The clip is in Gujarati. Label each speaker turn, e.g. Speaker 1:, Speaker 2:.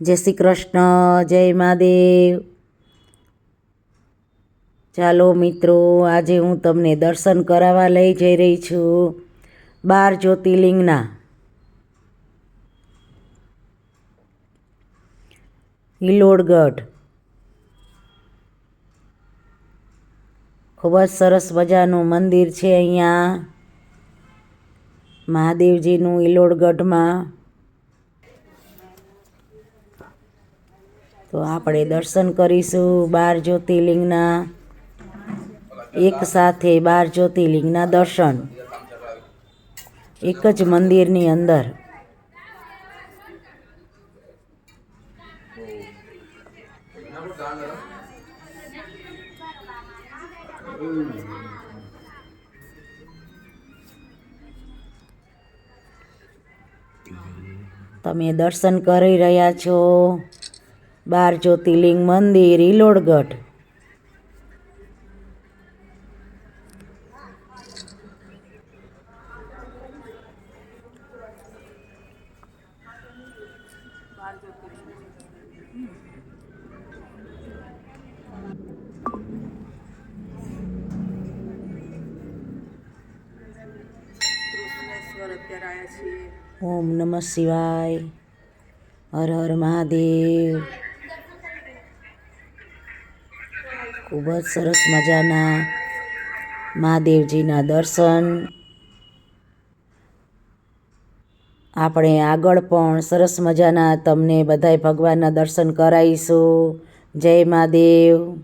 Speaker 1: જય શ્રી કૃષ્ણ, જય મહાદેવ. ચાલો મિત્રો, આજે હું તમને દર્શન કરાવવા લઈ જઈ રહી છું, બાર જ્યોતિર્લિંગના. હિલોડગઢ. ખૂબ જ સરસ મજાનું મંદિર છે અહીંયા. મહાદેવજીનું હિલોડગઢમાં. તો આપણે દર્શન કરીશું બાર જ્યોતિર્લિંગના. એક સાથે બાર જ્યોતિર્લિંગના દર્શન. એક જ મંદિરની અંદર. તમે દર્શન કરી રહ્યા છો. બાર જ્યોતિર્લિંગ મંદિર
Speaker 2: છીએ
Speaker 1: ઓમ નમઃ શિવાય. હર હર મહાદેવ. ખૂબ જ સરસ મજાના મહાદેવજીના દર્શન. આપણે આગળ પણ સરસ મજાના તમને બધાય ભગવાનના દર્શન કરાવીશું જય મહાદેવ.